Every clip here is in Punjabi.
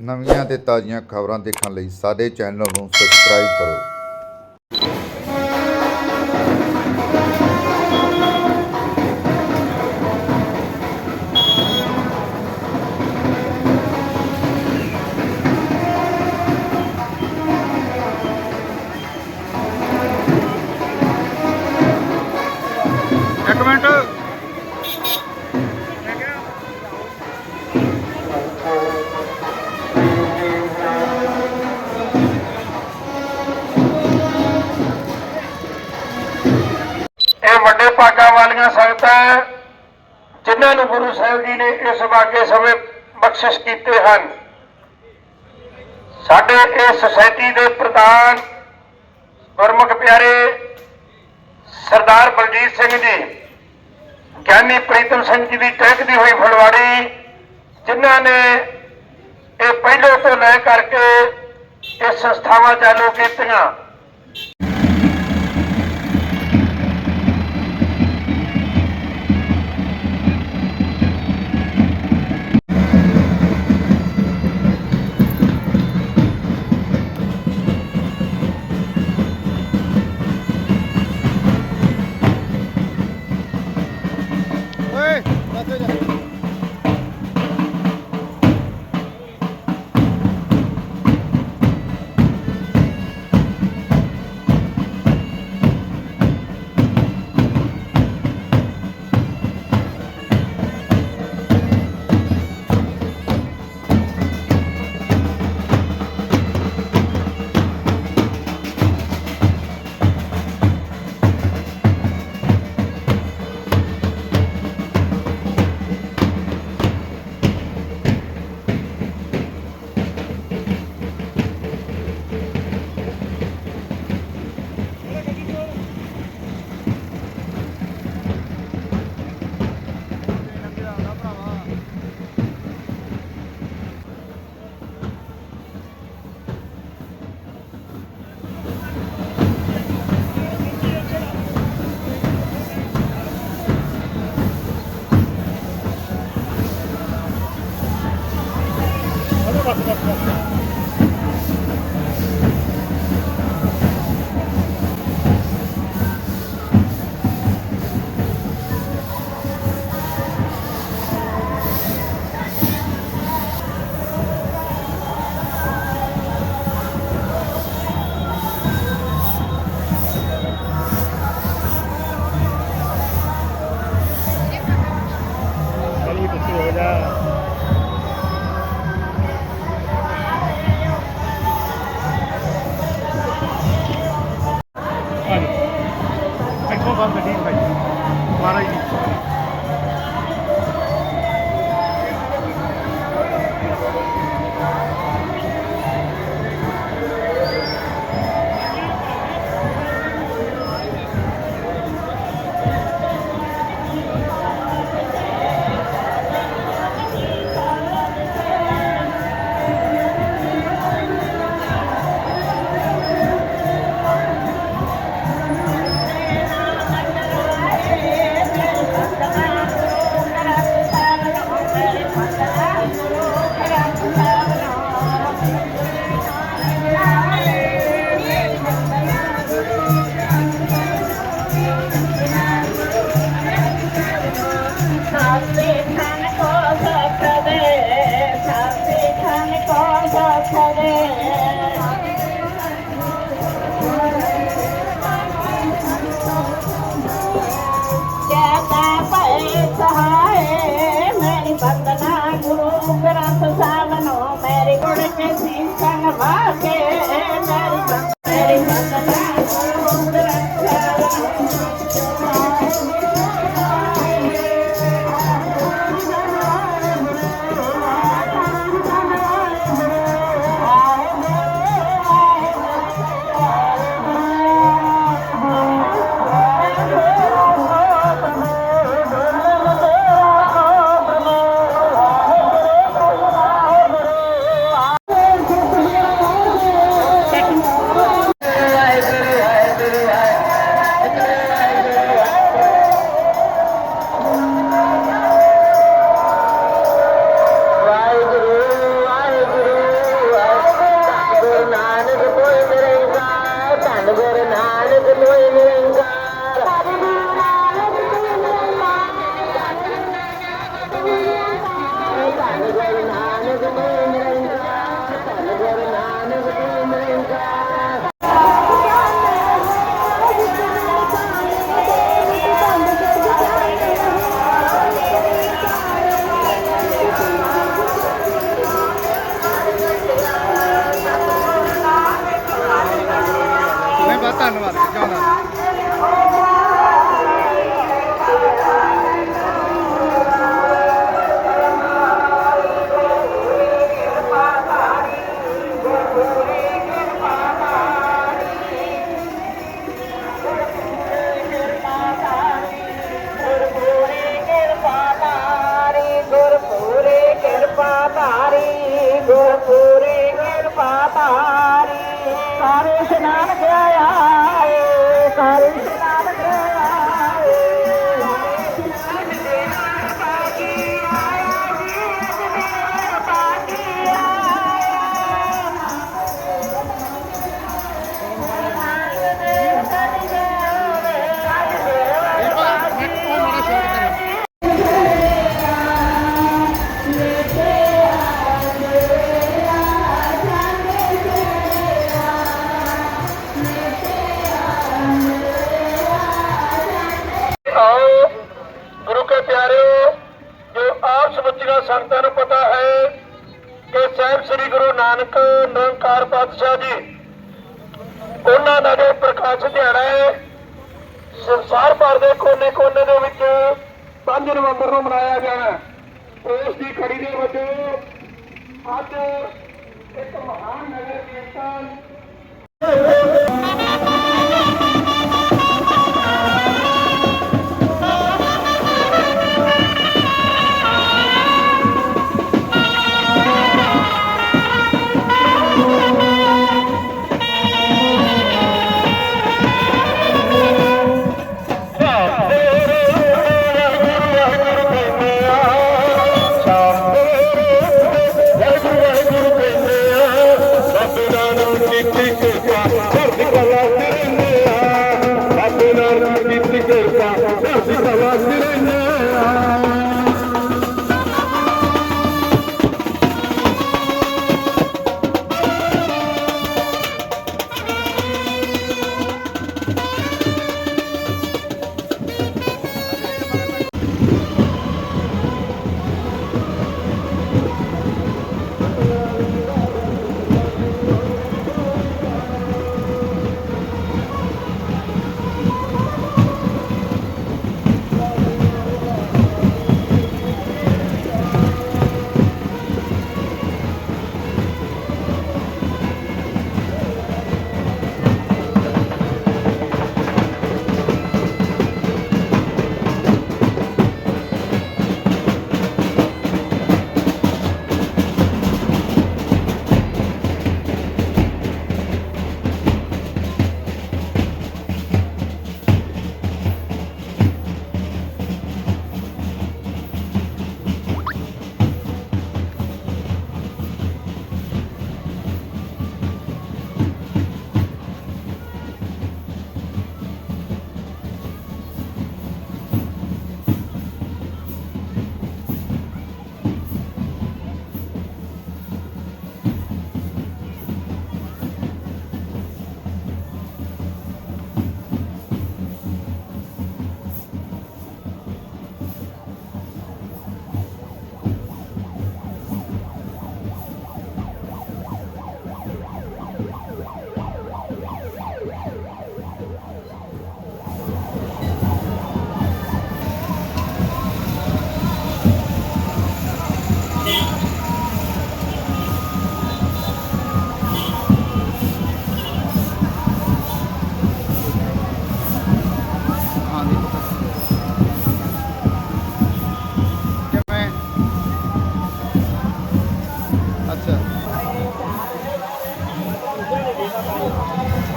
ਨਵੀਆਂ ਤੇ ਤਾਜ਼ੀਆਂ ਖਬਰਾਂ ਦੇਖਣ ਲਈ ਸਾਡੇ ਚੈਨਲ ਨੂੰ ਸਬਸਕ੍ਰਾਈਬ ਕਰੋ। ਸਾਹਿਬ ਜੀ ਨੇ ਇਸ ਵਾਕੇ ਸਮੇਂ ਬਖਸ਼ਿਸ਼ ਕੀਤੇ ਹਨ। ਸਾਡੇ ਇਸ ਸੁਸਾਇਟੀ ਦੇ ਪ੍ਰਧਾਨ ਗੁਰਮੁਖ ਪਿਆਰੇ ਸਰਦਾਰ ਬਲਜੀਤ ਸਿੰਘ ਜੀ, ਗਿਆਨੀ ਪ੍ਰੀਤਮ ਸਿੰਘ ਜੀ ਦੀ ਟਹਿਕਦੀ ਹੋਈ ਫਲਵਾੜੀ, ਜਿਨ੍ਹਾਂ ਨੇ ਇਹ ਪਹਿਲੋਂ ਤੋਂ ਲੈ ਕਰਕੇ ਇਹ ਸੰਸਥਾਵਾਂ ਚਾਲੂ ਕੀਤੀਆਂ। thank ਸ੍ਰੀ ਗੁਰੂ ਨਾਨਕ ਨਿਰੰਕਾਰ ਪਾਤਸ਼ਾਹ ਜੀ ਉਹਨਾਂ ਦਾ ਜੋ ਪ੍ਰਕਾਸ਼ ਦਿਹਾੜਾ ਹੈ, ਸੰਸਾਰ ਭਰ ਦੇ ਕੋਨੇ-ਕੋਨੇ ਦੇ ਵਿੱਚ 5 ਨਵੰਬਰ ਨੂੰ ਮਨਾਇਆ ਜਾਣਾ ਹੈ। ਉਸ ਦੀ ਕੜੀ ਦੇ ਵਜੋਂ ਅੱਜ ਇੱਕ ਮਹਾਨ ਨਗਰ ਕੀਰਤਨ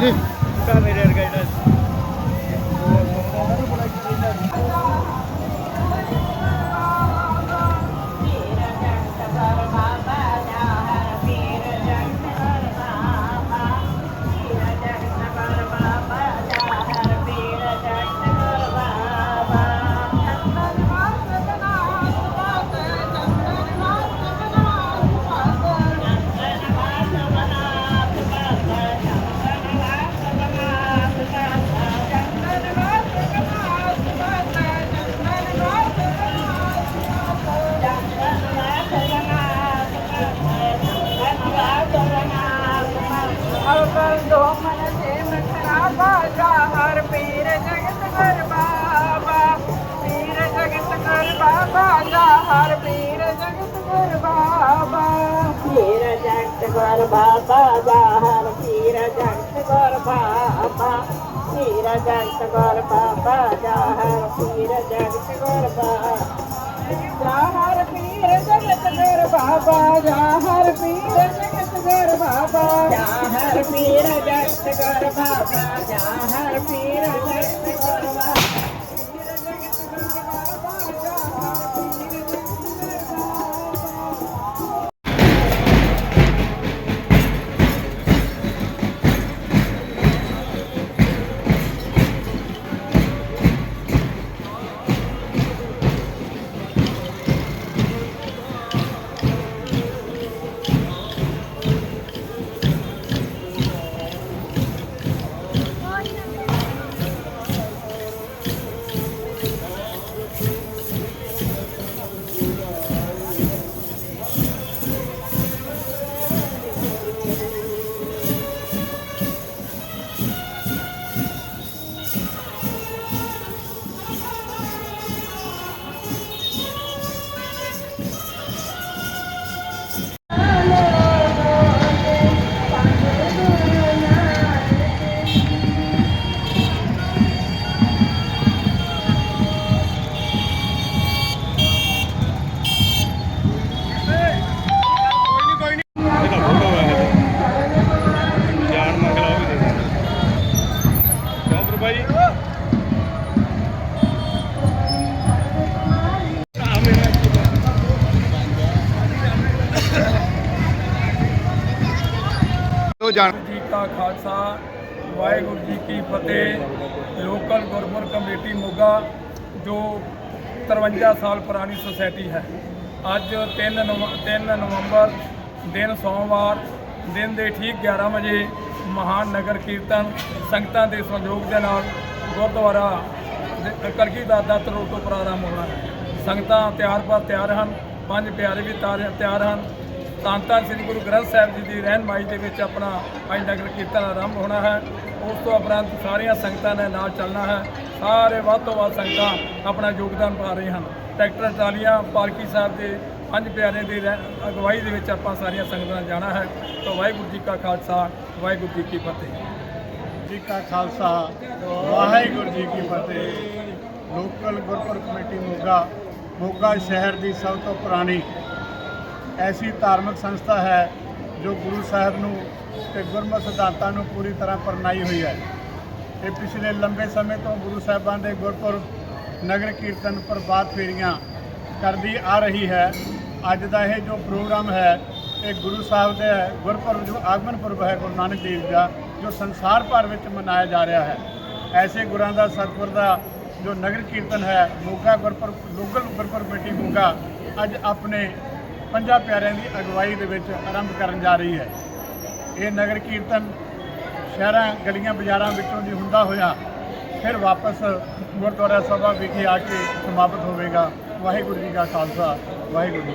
Amin. Kami dari Guidance. ਗੁਰ ਬਾਬਾ ਜਾਹਰ ਪੀਰ ਜਗਤ ਗੁਰ ਬਾਬਾ। ਪੀਰ ਜਗਤ ਗੁਰ ਬਾਬਾ ਜਾਹਰ ਪੀਰ ਜਗਤ ਗੁਰ ਬਾਬਾ। ਜਾਹਰ ਪੀਰ ਜਗਤ ਗੁਰ ਬਾਬਾ ਜਾਹਰ ਪੀਰ ਜਗਤ ਗੁਰ ਬਾਬਾ। ਜਾਹਰ ਪੀਰ ਜਗਤ ਗੁਰ ਬਾਬਾ ਜਾਹਰ ਲੋ ਜਾਣ ਵਾਹਿਗੁਰੂ ਜੀ ਕਾ ਖਾਲਸਾ, ਵਾਹਿਗੁਰੂ ਜੀ ਕੀ ਫਤਿਹ। ਲੋਕਲ ਗੁਰਮੁਰ ਕਮੇਟੀ ਮੋਗਾ, ਜੋ 53 ਸਾਲ ਪੁਰਾਣੀ ਸੁਸਾਇਟੀ ਹੈ। ਅੱਜ 3 3 ਨਵੰਬਰ ਦਿਨ ਸੋਮਵਾਰ, ਦਿਨ ਦੇ ਠੀਕ 11 ਵਜੇ ਮਹਾਨ ਨਗਰ ਕੀਰਤਨ ਸੰਗਤਾਂ ਦੇ ਸਹਿਯੋਗ ਦੇ ਨਾਲ ਗੁਰਦੁਆਰਾ ਕਲਗੀ ਕਲਗੀਧਰ ਦਾ ਰੋਡ ਤੋਂ ਪ੍ਰਾਰੰਭ ਹੋਣਾ ਹੈ। ਸੰਗਤਾਂ ਤਿਆਰ ਪਰ ਤਿਆਰ ਹਨ, ਪੰਜ ਪਿਆਰੇ ਵੀ ਤਾਰ- ਤਿਆਰ ਹਨ। ਧੰਨ ਧੰਨ ਸ੍ਰੀ ਗੁਰੂ ਗ੍ਰੰਥ ਸਾਹਿਬ ਜੀ ਦੀ ਰਹਿਨਮਾਈ ਦੇ ਵਿੱਚ ਆਪਣਾ ਅੱਜ ਨਗਰ ਕੀਰਤਨ ਆਰੰਭ ਹੋਣਾ ਹੈ, ਉਸ ਤੋਂ ਉਪਰੰਤ ਸਾਰੀਆਂ ਸੰਗਤਾਂ ਨੇ ਨਾਲ ਚੱਲਣਾ ਹੈ। ਸਾਰੇ ਵੱਧ ਤੋਂ ਵੱਧ ਸੰਗਤਾਂ ਆਪਣਾ ਯੋਗਦਾਨ ਪਾ ਰਹੇ ਹਨ। ਟਰੈਕਟਰ, ਟਰਾਲੀਆਂ, ਪਾਲਕੀ ਸਾਹਿਬ ਦੇ ਪੰਜ ਪਿਆਰੇ ਦੀ ਰਹਿ- ਅਗਵਾਈ ਦੇ ਵਿੱਚ ਆਪਾਂ ਸਾਰੀਆਂ ਸੰਗਤਾਂ ਨੇ ਜਾਣਾ ਹੈ। ਤਾਂ ਵਾਹਿਗੁਰੂ ਜੀ ਕਾ ਖਾਲਸਾ, ਵਾਹਿਗੁਰੂ ਜੀ ਕੀ ਫਤਿਹ। ਜੀ ਕਾ ਖਾਲਸਾ, ਵਾਹਿਗੁਰੂ ਜੀ ਕੀ ਫਤਿਹ। ਲੋਕਲ ਗੁਰਪੁਰਬ ਕਮੇਟੀ ਮੋਗਾ ਮੋਗਾ ਸ਼ਹਿਰ ਦੀ ਸਭ ਤੋਂ ਪੁਰਾਣੀ ਐਸੀ ਧਾਰਮਿਕ ਸੰਸਥਾ ਹੈ ਜੋ ਗੁਰੂ ਸਾਹਿਬ ਨੂੰ ਤੇ ਗੁਰਮਤਿ ਸਿਧਾਂਤਾਂ ਨੂੰ ਪੂਰੀ ਤਰ੍ਹਾਂ ਪਰਨਾਈ ਹੋਈ ਹੈ। ਇਹ ਪਿਛਲੇ ਲੰਬੇ ਸਮੇਂ ਤੋਂ ਗੁਰੂ ਸਾਹਿਬਾਂ ਦੇ ਗੁਰਪੁਰਬ, ਨਗਰ ਕੀਰਤਨ ਪ੍ਰਭਾਤ ਫੇਰੀਆਂ ਕਰਦੀ ਆ ਰਹੀ ਹੈ। ਅੱਜ ਦਾ ਇਹ ਜੋ ਪ੍ਰੋਗਰਾਮ ਹੈ, ਇਹ ਗੁਰੂ ਸਾਹਿਬ ਦੇ ਗੁਰਪੁਰਬ ਜੋ ਆਗਮਨ ਪੁਰਬ ਹੈ, ਗੁਰੂ ਨਾਨਕ ਦੇਵ ਜੀ ਦਾ, ਜੋ ਸੰਸਾਰ ਭਰ ਵਿੱਚ ਮਨਾਇਆ ਜਾ ਰਿਹਾ ਹੈ। ਐਸੇ ਗੁਰਾਂ ਦਾ ਸਤਿਗੁਰ ਦਾ ਜੋ ਨਗਰ ਕੀਰਤਨ ਹੈ, ਮੋਗਾ ਗੁਰਪੁਰਬ ਲੋਕਲ ਗੁਰਪੁਰਬ ਕਮੇਟੀ ਮੋਗਾ ਅੱਜ ਆਪਣੇ ਪੰਜਾਂ ਪਿਆਰਿਆਂ ਦੀ ਅਗਵਾਈ ਦੇ ਵਿੱਚ ਆਰੰਭ ਕਰਨ ਜਾ ਰਹੀ ਹੈ। ਇਹ ਨਗਰ ਕੀਰਤਨ ਸ਼ਹਿਰਾਂ, ਗਲੀਆਂ, ਬਾਜ਼ਾਰਾਂ ਵਿੱਚੋਂ ਦੀ ਹੁੰਦਾ ਹੋਇਆ, ਫਿਰ ਵਾਪਸ ਗੁਰਦੁਆਰਾ ਸਾਹਿਬ ਵਿਖੇ ਆ ਕੇ ਸਮਾਪਤ ਹੋਵੇਗਾ। ਵਾਹਿਗੁਰੂ ਜੀ ਕਾ ਖਾਲਸਾ, ਵਾਹਿਗੁਰੂ ਜੀ